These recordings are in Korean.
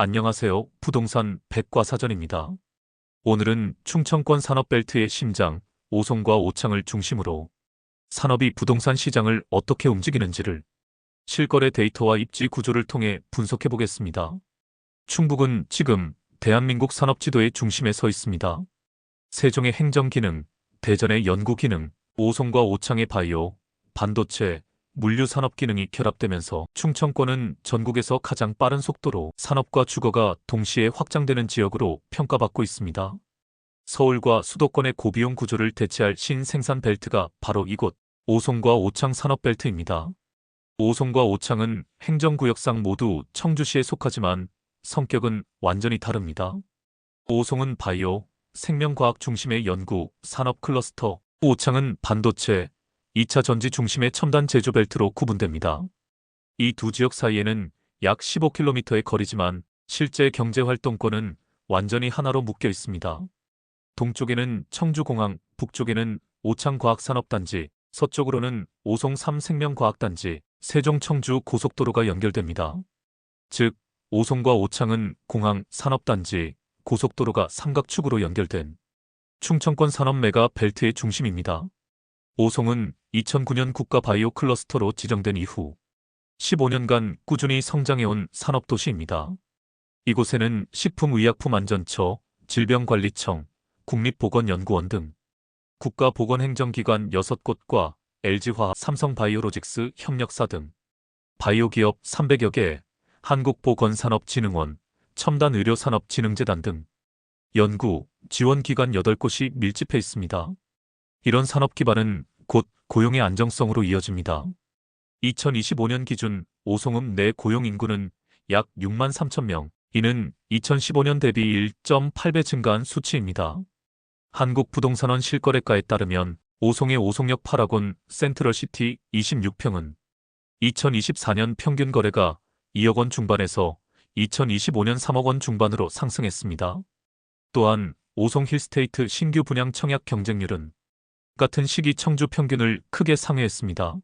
안녕하세요. 부동산 백과사전입니다. 오늘은 충청권 산업벨트의 심장, 오송과 오창을 중심으로 산업이 부동산 시장을 어떻게 움직이는지를 실거래 데이터와 입지 구조를 통해 분석해 보겠습니다. 충북은 지금 대한민국 산업 지도의 중심에 서 있습니다. 세종의 행정 기능, 대전의 연구 기능, 오송과 오창의 바이오, 반도체, 물류 산업 기능이 결합되면서 충청권은 전국에서 가장 빠른 속도로 산업과 주거가 동시에 확장되는 지역으로 평가받고 있습니다. 서울과 수도권의 고비용 구조를 대체할 신생산 벨트가 바로 이곳 오송과 오창 산업 벨트입니다. 오송과 오창은 행정구역상 모두 청주시에 속하지만 성격은 완전히 다릅니다. 오송은 바이오, 생명과학 중심의 연구, 산업 클러스터, 오창은 반도체, 2차 전지 중심의 첨단 제조 벨트로 구분됩니다. 이 두 지역 사이에는 약 15km의 거리지만 실제 경제 활동권은 완전히 하나로 묶여 있습니다. 동쪽에는 청주공항, 북쪽에는 오창과학산업단지, 서쪽으로는 오송 3생명과학단지, 세종 청주 고속도로가 연결됩니다. 즉, 오송과 오창은 공항, 산업단지, 고속도로가 삼각축으로 연결된 충청권 산업 메가 벨트의 중심입니다. 오송은 2009년 국가 바이오 클러스터로 지정된 이후 15년간 꾸준히 성장해온 산업도시입니다. 이곳에는 식품의약품안전처, 질병관리청, 국립보건연구원 등 국가보건행정기관 6곳과 LG화학, 삼성바이오로직스 협력사 등 바이오 기업 300여 개, 한국보건산업진흥원, 첨단의료산업진흥재단 등 연구, 지원기관 8곳이 밀집해 있습니다. 이런 산업 기반은 곧 고용의 안정성으로 이어집니다. 2025년 기준 오송읍 내 고용 인구는 약 6만 3천 명, 이는 2015년 대비 1.8배 증가한 수치입니다. 한국부동산원 실거래가에 따르면 오송의 오송역 8학원 센트럴시티 26평은 2024년 평균 거래가 2억 원 중반에서 2025년 3억 원 중반으로 상승했습니다. 또한 오송 힐스테이트 신규 분양 청약 경쟁률은 같은 시기 청주 평균을 크게 상회했습니다.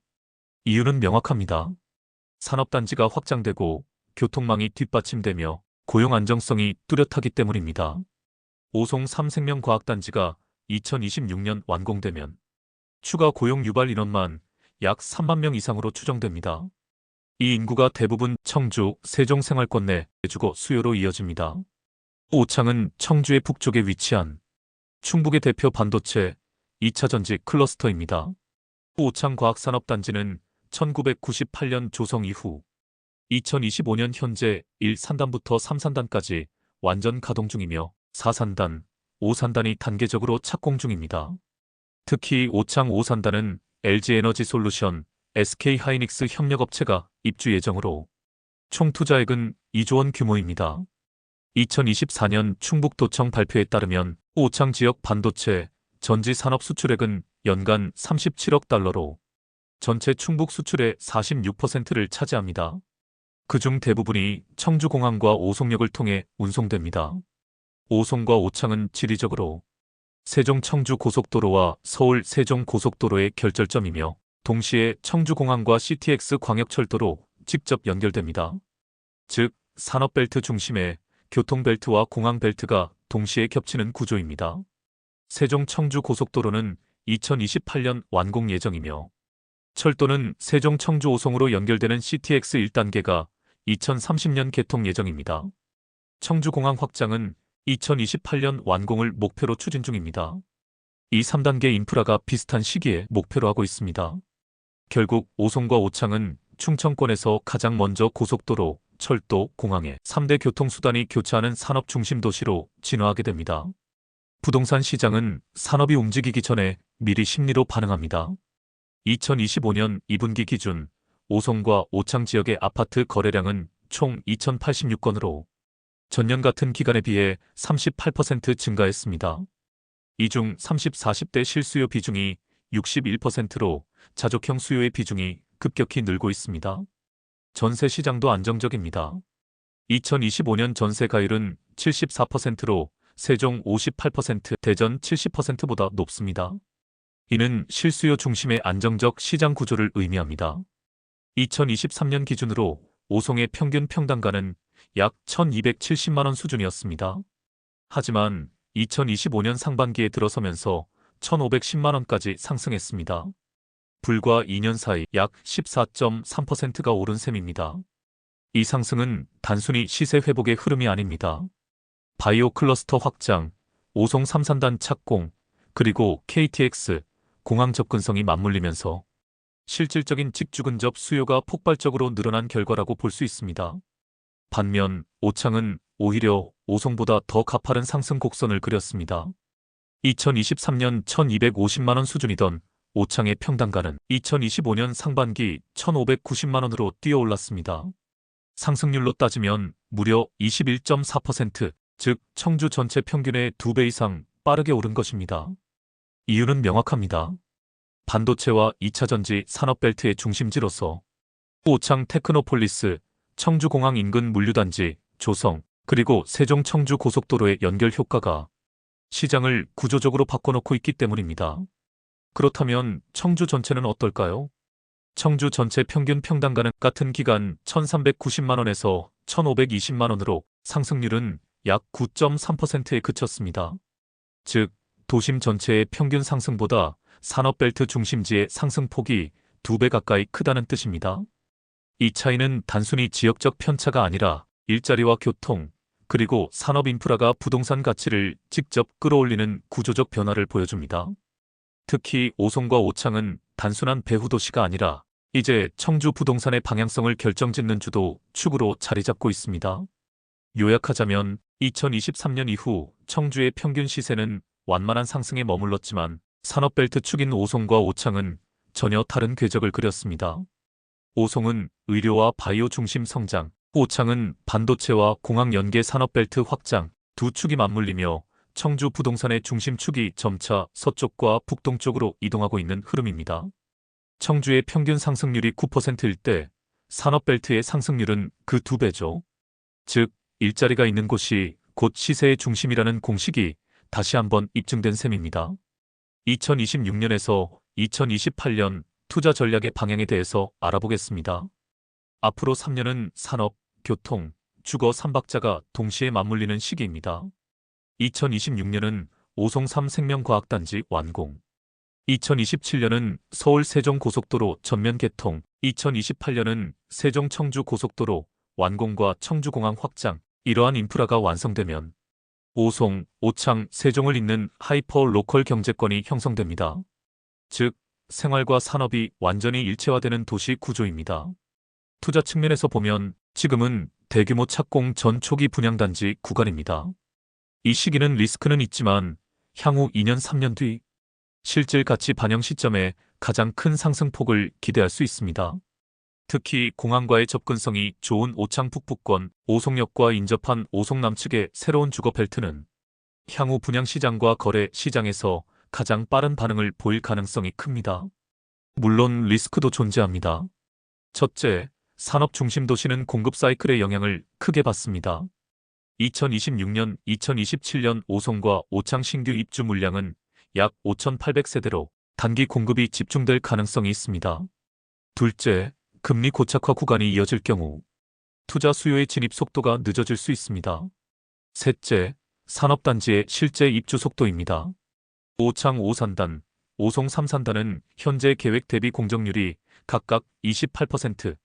이유는 명확합니다. 산업단지가 확장되고 교통망이 뒷받침되며 고용 안정성이 뚜렷하기 때문입니다. 오송 3생명 과학단지가 2026년 완공되면 추가 고용 유발 인원만 약 3만 명 이상으로 추정됩니다. 이 인구가 대부분 청주, 세종 생활권 내 주거 수요로 이어집니다. 오창은 청주의 북쪽에 위치한 충북의 대표 반도체 2차 전지 클러스터입니다. 오창과학산업단지는 1998년 조성 이후 2025년 현재 1산단부터 3산단까지 완전 가동 중이며 4산단, 5산단이 단계적으로 착공 중입니다. 특히 오창 5산단은 LG에너지 솔루션, SK하이닉스 협력업체가 입주 예정으로 총 투자액은 2조 원 규모입니다. 2024년 충북도청 발표에 따르면 오창 지역 반도체, 전지 산업 수출액은 연간 37억 달러로 전체 충북 수출의 46%를 차지합니다. 그중 대부분이 청주공항과 오송역을 통해 운송됩니다. 오송과 오창은 지리적으로 세종 청주 고속도로와 서울 세종 고속도로의 결절점이며 동시에 청주공항과 CTX 광역철도로 직접 연결됩니다. 즉, 산업벨트 중심에 교통벨트와 공항벨트가 동시에 겹치는 구조입니다. 세종 청주 고속도로는 2028년 완공 예정이며 철도는 세종 청주 오송으로 연결되는 CTX 1단계가 2030년 개통 예정입니다. 청주공항 확장은 2028년 완공을 목표로 추진 중입니다. 이 3단계 인프라가 비슷한 시기에 목표로 하고 있습니다. 결국 오송과 오창은 충청권에서 가장 먼저 고속도로, 철도, 공항에 3대 교통수단이 교차하는 산업 중심 도시로 진화하게 됩니다. 부동산 시장은 산업이 움직이기 전에 미리 심리로 반응합니다. 2025년 2분기 기준 오송과 오창 지역의 아파트 거래량은 총 2,086건으로 전년 같은 기간에 비해 38% 증가했습니다. 이 중 30, 40대 실수요 비중이 61%로 자족형 수요의 비중이 급격히 늘고 있습니다. 전세 시장도 안정적입니다. 2025년 전세 가율은 74%로 세종 58%, 대전 70%보다 높습니다. 이는 실수요 중심의 안정적 시장 구조를 의미합니다. 2023년 기준으로 오송의 평균 평당가는 약 1270만 원 수준이었습니다. 하지만 2025년 상반기에 들어서면서 1510만 원까지 상승했습니다. 불과 2년 사이 약 14.3%가 오른 셈입니다. 이 상승은 단순히 시세 회복의 흐름이 아닙니다. 바이오 클러스터 확장, 오송 삼산단 착공, 그리고 KTX, 공항 접근성이 맞물리면서 실질적인 직주 근접 수요가 폭발적으로 늘어난 결과라고 볼 수 있습니다. 반면 오창은 오히려 오송보다 더 가파른 상승 곡선을 그렸습니다. 2023년 1250만 원 수준이던 오창의 평단가는 2025년 상반기 1590만 원으로 뛰어올랐습니다. 상승률로 따지면 무려 21.4%, 즉 청주 전체 평균의 2배 이상 빠르게 오른 것입니다. 이유는 명확합니다. 반도체와 2차 전지 산업벨트의 중심지로서 오창 테크노폴리스, 청주공항 인근 물류단지, 조성, 그리고 세종 청주 고속도로의 연결 효과가 시장을 구조적으로 바꿔놓고 있기 때문입니다. 그렇다면 청주 전체는 어떨까요? 청주 전체 평균 평당가는 같은 기간 1390만원에서 1520만원으로 상승률은 약 9.3%에 그쳤습니다. 즉, 도심 전체의 평균 상승보다 산업벨트 중심지의 상승폭이 2배 가까이 크다는 뜻입니다. 이 차이는 단순히 지역적 편차가 아니라 일자리와 교통, 그리고 산업 인프라가 부동산 가치를 직접 끌어올리는 구조적 변화를 보여줍니다. 특히 오송과 오창은 단순한 배후 도시가 아니라 이제 청주 부동산의 방향성을 결정짓는 주도 축으로 자리 잡고 있습니다. 요약하자면 2023년 이후 청주의 평균 시세는 완만한 상승에 머물렀지만 산업벨트 축인 오송과 오창은 전혀 다른 궤적을 그렸습니다. 오송은 의료와 바이오 중심 성장, 오창은 반도체와 공항 연계 산업벨트 확장 두 축이 맞물리며 청주 부동산의 중심축이 점차 서쪽과 북동쪽으로 이동하고 있는 흐름입니다. 청주의 평균 상승률이 9%일 때 산업벨트의 상승률은 그 두 배죠. 즉, 일자리가 있는 곳이 곧 시세의 중심이라는 공식이 다시 한번 입증된 셈입니다. 2026년에서 2028년 투자 전략의 방향에 대해서 알아보겠습니다. 앞으로 3년은 산업, 교통, 주거 3박자가 동시에 맞물리는 시기입니다. 2026년은 오송 3생명과학단지 완공. 2027년은 서울 세종고속도로 전면 개통, 2028년은 세종 청주 고속도로 완공과 청주공항 확장, 이러한 인프라가 완성되면 오송, 오창, 세종을 잇는 하이퍼 로컬 경제권이 형성됩니다. 즉, 생활과 산업이 완전히 일체화되는 도시 구조입니다. 투자 측면에서 보면 지금은 대규모 착공 전 초기 분양단지 구간입니다. 이 시기는 리스크는 있지만 향후 2년 3년 뒤 실질 가치 반영 시점에 가장 큰 상승폭을 기대할 수 있습니다. 특히 공항과의 접근성이 좋은 오창 북부권 오송역과 인접한 오송 남측의 새로운 주거 벨트는 향후 분양 시장과 거래 시장에서 가장 빠른 반응을 보일 가능성이 큽니다. 물론 리스크도 존재합니다. 첫째, 산업 중심 도시는 공급 사이클의 영향을 크게 받습니다. 2026년, 2027년 오송과 오창 신규 입주 물량은 약 5,800세대로 단기 공급이 집중될 가능성이 있습니다. 둘째, 금리 고착화 구간이 이어질 경우 투자 수요의 진입 속도가 늦어질 수 있습니다. 셋째, 산업단지의 실제 입주 속도입니다. 오창 5산단, 오송 3산단은 현재 계획 대비 공정률이 각각 28%,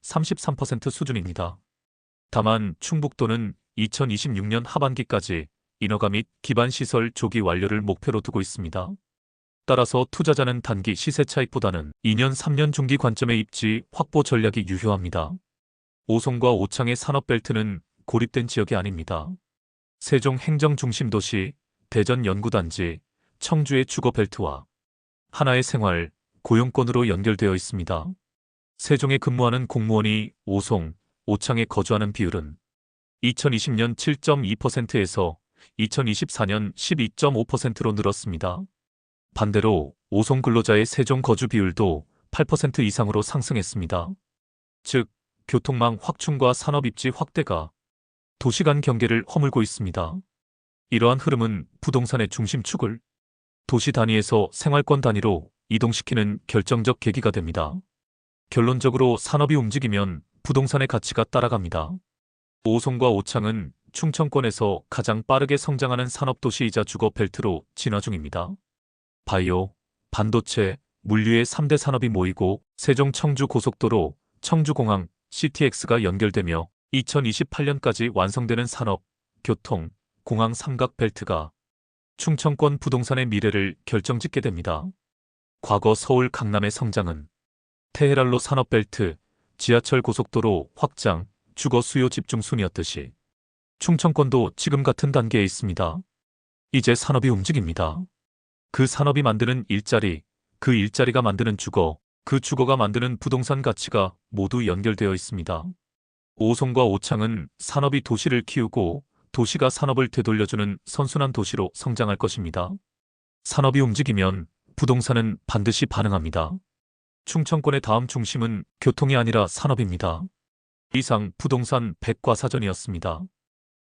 33% 수준입니다. 다만 충북도는 2026년 하반기까지 인허가 및 기반 시설 조기 완료를 목표로 두고 있습니다. 따라서 투자자는 단기 시세 차익보다는 2년 3년 중기 관점의 입지 확보 전략이 유효합니다. 오송과 오창의 산업벨트는 고립된 지역이 아닙니다. 세종 행정 중심 도시, 대전 연구단지, 청주의 주거벨트와 하나의 생활, 고용권으로 연결되어 있습니다. 세종에 근무하는 공무원이 오송, 오창에 거주하는 비율은 2020년 7.2%에서 2024년 12.5%로 늘었습니다. 반대로 오송 근로자의 세종 거주 비율도 8% 이상으로 상승했습니다. 즉, 교통망 확충과 산업 입지 확대가 도시 간 경계를 허물고 있습니다. 이러한 흐름은 부동산의 중심축을 도시 단위에서 생활권 단위로 이동시키는 결정적 계기가 됩니다. 결론적으로 산업이 움직이면 부동산의 가치가 따라갑니다. 오송과 오창은 충청권에서 가장 빠르게 성장하는 산업도시이자 주거 벨트로 진화 중입니다. 바이오, 반도체, 물류의 3대 산업이 모이고 세종 청주 고속도로, 청주공항, CTX가 연결되며 2028년까지 완성되는 산업, 교통, 공항 삼각 벨트가 충청권 부동산의 미래를 결정짓게 됩니다. 과거 서울 강남의 성장은 테헤랄로 산업벨트, 지하철 고속도로 확장, 주거 수요 집중 순이었듯이 충청권도 지금 같은 단계에 있습니다. 이제 산업이 움직입니다. 그 산업이 만드는 일자리, 그 일자리가 만드는 주거, 그 주거가 만드는 부동산 가치가 모두 연결되어 있습니다. 오송과 오창은 산업이 도시를 키우고 도시가 산업을 되돌려주는 선순환 도시로 성장할 것입니다. 산업이 움직이면 부동산은 반드시 반응합니다. 충청권의 다음 중심은 교통이 아니라 산업입니다. 이상 부동산 백과사전이었습니다.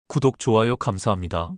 구독, 좋아요 감사합니다.